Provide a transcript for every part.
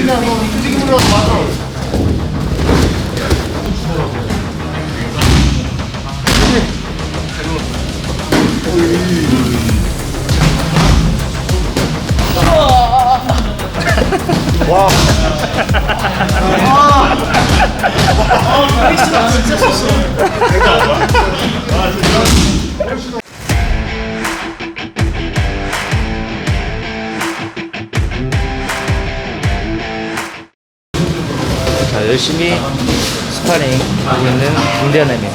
그냥 너 움직임으로 맞아. 자, 열심히 스파링 하고 있는 김대현입니다.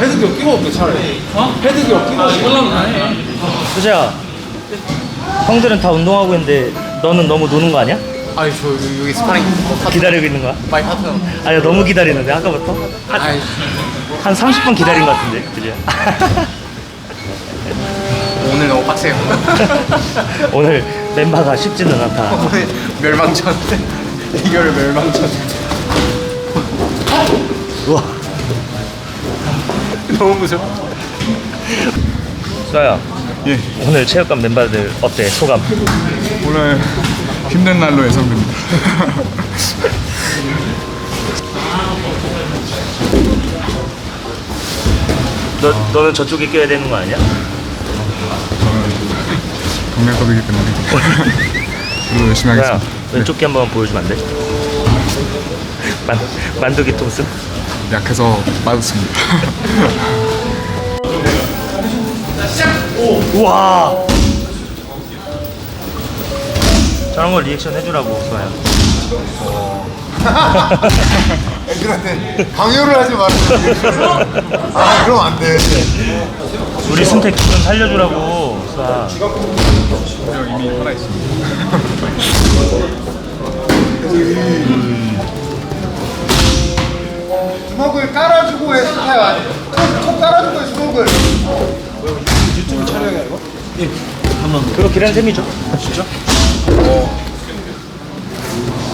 헤드기어 끼고 올게 차라리 어? 헤드기어 끼고 올게 수재야, 형들은 다 운동하고 있는데 너는 너무 노는 거 아니야? 아니 저 여기, 여기 스파링 기다리고 있는 거야? 마이 파트너 아니 너무 기다리는데 아까부터 한, 아이 한 30분 기다린 것 같은데 그죠? 오늘 너무 빡세요 오늘 멤버가 쉽지는 않다. 오늘 멸망전 이거를 멸망전 우와. 너무 무서워 수아야, 예, 오늘 체육관 멤버들 어때 소감? 오늘 힘든 날로 예상됩니다. 너 너는 저쪽에 껴야 되는 거 아니야? 동네컵이기 때문에 그래도 열심히 하겠습니다. 왼쪽 귀 한번 보여주면 안 돼? 만 만두기 통수? 약해서 빠졌습니다. 우와. 저런 걸 리액션 해주라고 수아야. 애들한테 강요를 하지 말아요. 아, 그럼 안 돼. 우리 승택 좀 살려주라고 수아. 이미 살아 있습니다. 주먹을 깔아주고 해, 스타야. 톡, 톡 깔아주고 해, 주먹을. 그렇게 한 셈이죠.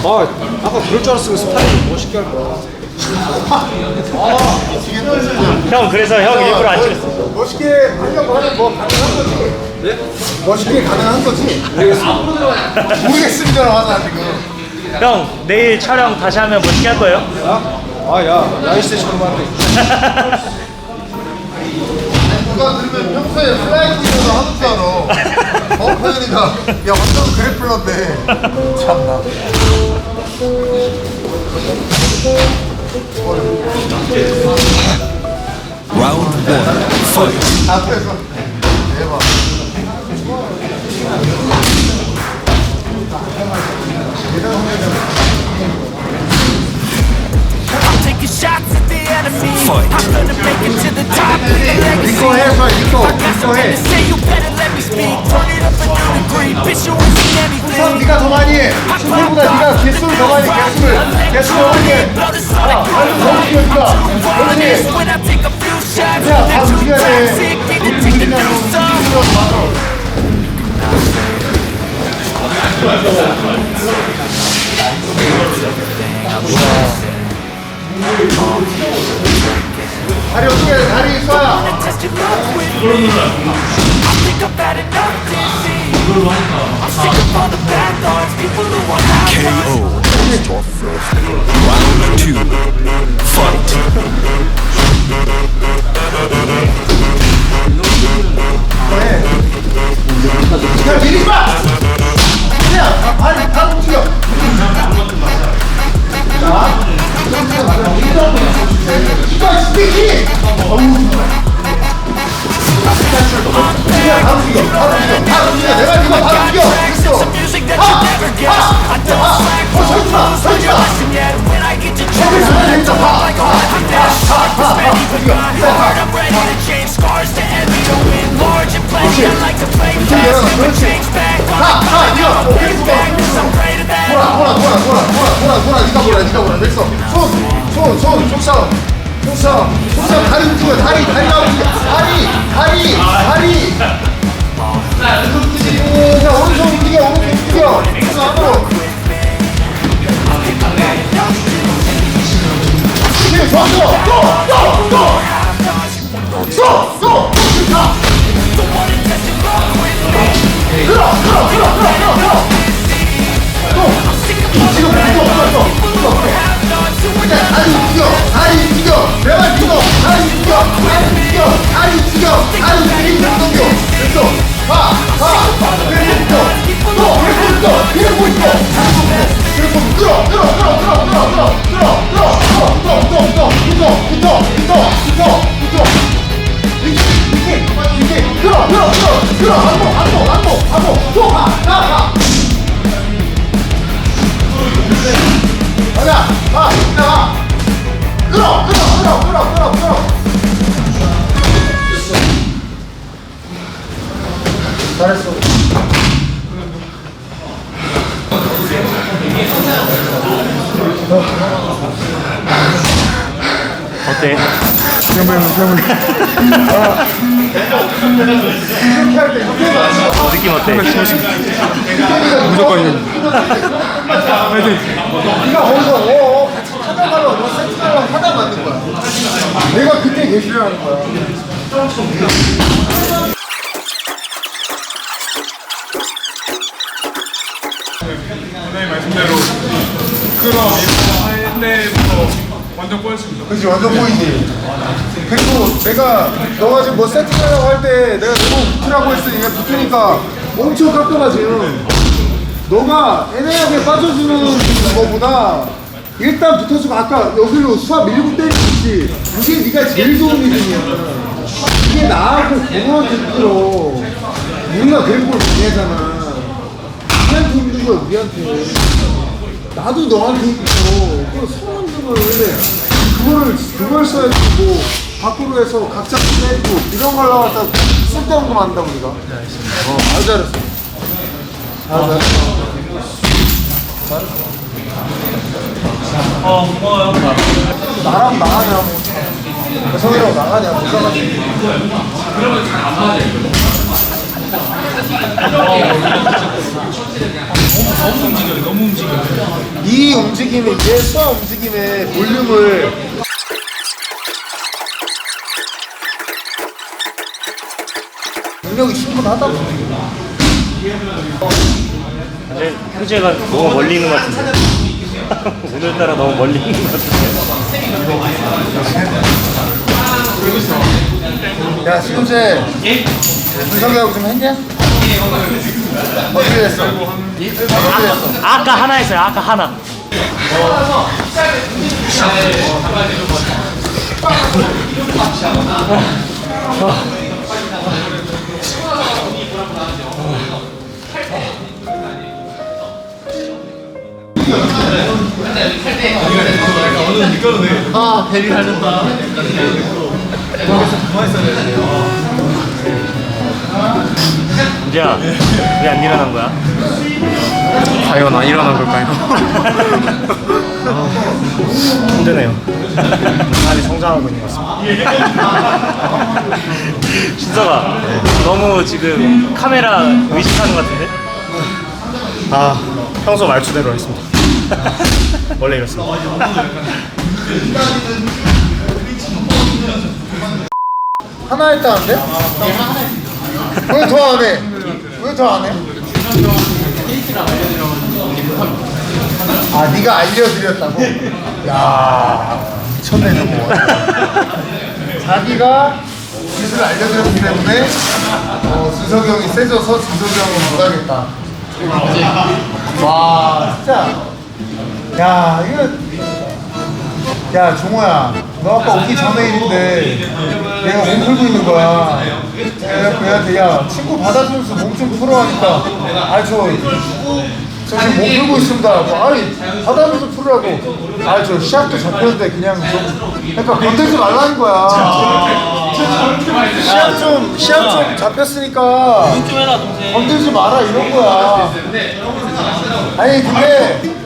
아 아까 그럴 줄 알았으면 스파링 멋있게 할 거야 형 그래서 형 일부러 안 찍었어. 멋있게 하려고 하는 뭐 가능한 거지? 네? 멋있게 가능한 거지? 모르겠습니다, 하나 지금. 형 내일 촬영 다시 하면 멋있게 할 거예요? 아 야 나이스처럼 하는데 누가 들으면 평소에 플라이팅으로 하는 줄 알아. 어, 호연이가. 야, 완전 그래플러인데. 참나. 앞 enemy. I'm gonna make it to the top. 이거 해, 봐, 이거. I got 이거 해. something to say, you better let me speak. Turn it up a new degree, bitch, you ain't seen anything. 우선 네가 더 많이 해. 친구보다 네가 개수를 더 많이 해, 개수를. 개수를 많이 해. 아, 아니, 더 움직여, 네가. honest. 그렇지. 야, 다 움직여야 돼. song. 움직이면 맞아. 다리 어떻게 해? 다리 쏴야. Test your luck with me. I think I've had enough disease. I'm sick of all the bad thoughts, people who want high fives. 야, 미리 봐! 그냥, 아니, 이거 스피키! 그냥 다 움직여, 다 움직여, 다 움직여. 내가 이거 다 움직여. 있어. Some music that you never guess. I don't slack 어, 서지 마, 서지 마. And yet, when I get to 거기 choose, 서야 되니까 봐. like a hockey dash. Hard to spend, even my heart. I'm ready to change scars to envy, to win large and plenty. I like to play fast, never change back. 가, 가, 이거. 오케이, 수고. I'm greater than 돌아, 돌아, 돌아, 돌아, 돌아, 돌아, 돌아. 네가 몰라, 네가 몰라. 됐어. 손, 손, 손, 속싸움. 속싸 움. 속싸움. 다리 움직여. 다리, 다리가 움직여. 다리, 다리, 다리. 자, 오른손 움직여, 오른손 잘했어. 어때? 형물 형물. 어, 느낌 어때? 무조건 파이팅. 네가 거기서 어, 어 같이 타다가 너 세트하려고 하다 만든 거야. 내가 그때 예술을 하는 거야. 그럼 할 때부터 완전 꼬였습니다. 그렇지 완전 보이지. 그리고 내가 너가 지금 뭐 세팅하려고 할 때 내가 너무 붙으라고 했으니 얘 붙으니까 엄청 깎아가 지금. 너가 애매하게 빠져주는 거보다 일단 붙어주고 아까 여기로 수압 밀고 때리지 이게 네가 제일 좋은 일이야. 이게 나하고 공원한테 힘들어. 우리가 그래프를 보내잖아. 우리한테 힘든 거야 우리한테. 나도 너한테. 그거 서운 힘을 왜 그거를 그걸 써야지 뭐 밖으로 해서 각자 빼고 이런 걸 나왔다 쓸데없는 거 만다 우리가. 어, 아주 잘했어. 아주 잘했어. 어 고마워요 나랑 나가냐 뭐. 성이랑 나가냐 못 나가지. 너무 움직여요 너무 움직여요 이 움직임에 얘 수화 움직임의 볼륨을 능력이 충분하다고. 근데 효재가 너무 멀리 있는 것 같은데 오늘따라 너무 멀리 있는 것 같은데 야 시금재 준석이하고 좀 했냐? 어떻게 됐어? 어떻게 됐어? 아까 하나 했어요 아까 하나 아 베리 하는다. 은재야 왜 안 일어난 거야? 과연 안 일어난 걸까요? 힘드네요 많이 성장하고 있는 것 같습니다 준서가 너무 지금 카메라 의식하는 것 같은데? 아 평소 말투대로 하겠습니다. 원래 이렇습니다. 하나 했다는데? 왜 더 안 해? 왜 더 안 해? 아, 네가 알려드렸다고? 야, 미쳤네 저거. 자기가 기술을 알려드렸기 때문에 어, 준석이 형이 세져서 준석이 형은 못하겠다. 와, 진짜. 야, 이거 야 종호야 너 아까 오기 전에 일인데 내가 몸 풀고 있는 거야. 내가 그애한테 야 친구 받아주면서 몸 좀 풀어 하니까 아저 저 지금 몸 풀고 있습니다. 하고, 아니 받아주면서 풀으라고. 아저 시합도 잡혔는데 그냥 좀 그러니까 건들지 말라는 거야. 시합 좀 시합 좀 잡혔으니까 건들지 마라 이런 거야. 아니 근데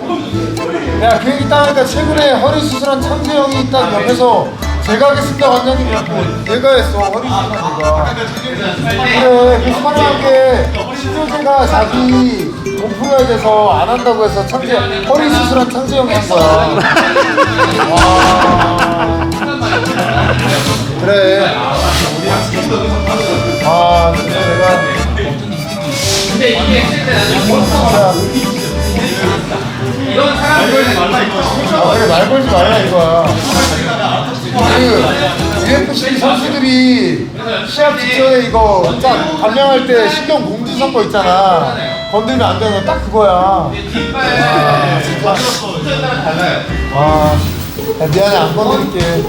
야, 그 얘기 따니까 최근에 허리 수술한 창재 형이 딱 옆에서 제가 하겠습니다 관장님이라고 내가 했어 허리 수술한 내가 그래 그 스파링한 게 신효재가 자기 몸 풀어야 돼서 안 한다고 해서 창재 허리 수술한 창재 형이 한 거야. 와. 그래. 아 진짜 내가 아, 그래 말 걸지 말라 이거야. 그 UFC 선수들이 시합 직전에 이거 딱 감량할 때 신경 공지 선 거 있잖아. 건들면 안 되는 거 딱 그거야. 아, 진짜. 아, 야, 미안해 안 건드릴게.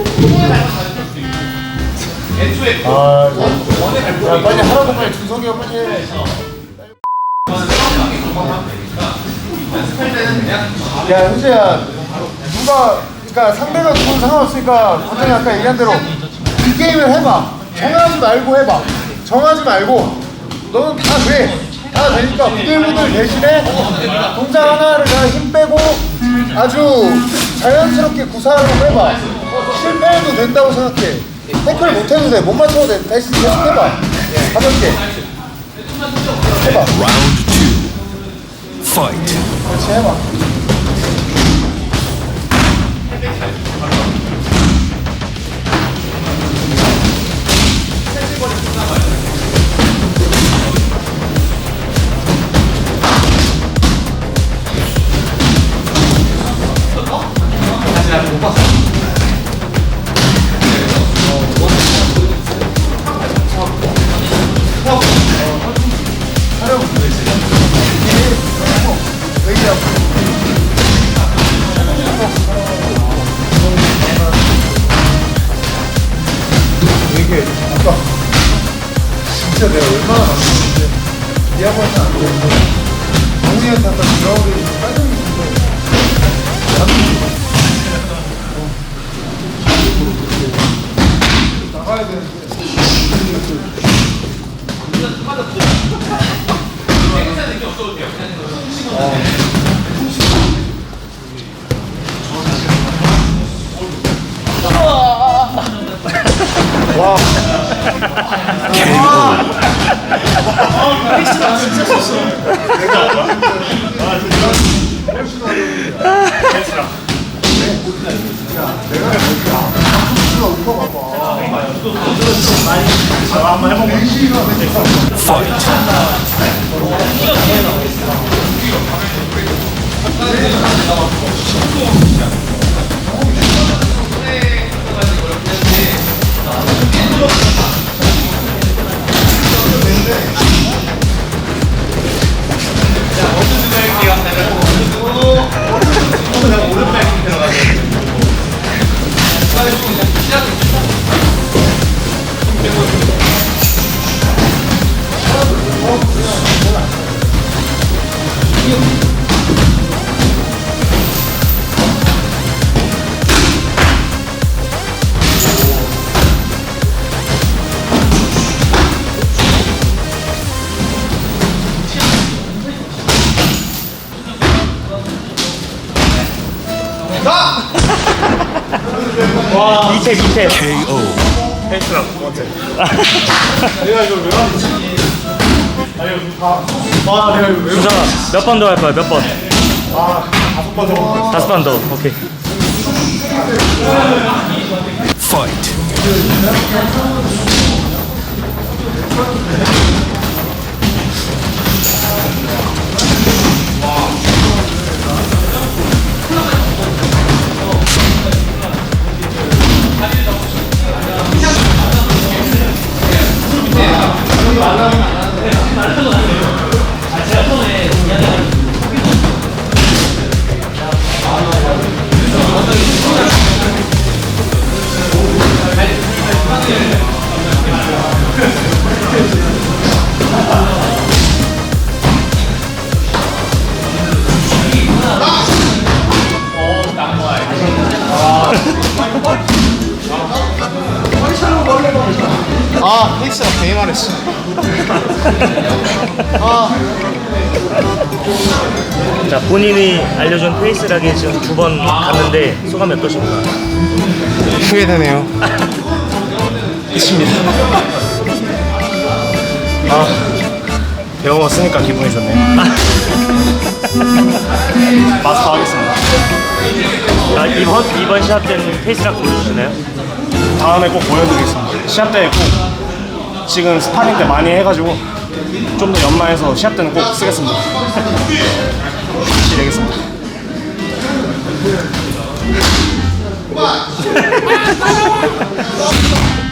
아, 야, 야, 빨리 하라고 빨리 준석이가 빨리 해. 야, 현재야, 누가, 그러니까 상대가 누군 상관없으니까 관장이 아까 얘기한 대로 이 게임을 해봐. 정하지 말고 해봐. 정하지 말고 너는 다 돼. 다 되니까 부들부들 대신에 동작 하나를 그냥 힘 빼고 아주 자연스럽게 구사하고 해봐. 실패해도 된다고 생각해. 태클 못해도 돼. 못 맞춰도 돼. 다시 계속 해봐. 가볍게. 해봐. Fight. 한번 해보고. 오른발 들어가세요. 와. 2탭, 2탭. KO. 헬스랑 두 번째. 내가 이걸 왜 아, 내가 이걸 왜몇번 더 할 거야, 몇 번? 아, 다섯 번 더. 다섯 번 더, 오케이. Fight. 아 페이스가 되게 말했어. 자 본인이 알려준 페이스락에 지금 두 번 갔는데 소감이 어떠십니까? 후회되네요. 끝입니다. 아 배워먹었으니까 기분이 좋네요. 마스터 하겠습니다. 아, 이번 이번 시합 때는 페이스락 보여주시나요? 다음에 꼭 보여드리겠습니다. 시합 때꼭 지금 스파링 때 많이 해가지고 좀 더 연마해서 시합 때는 꼭 쓰겠습니다. 기대겠습니다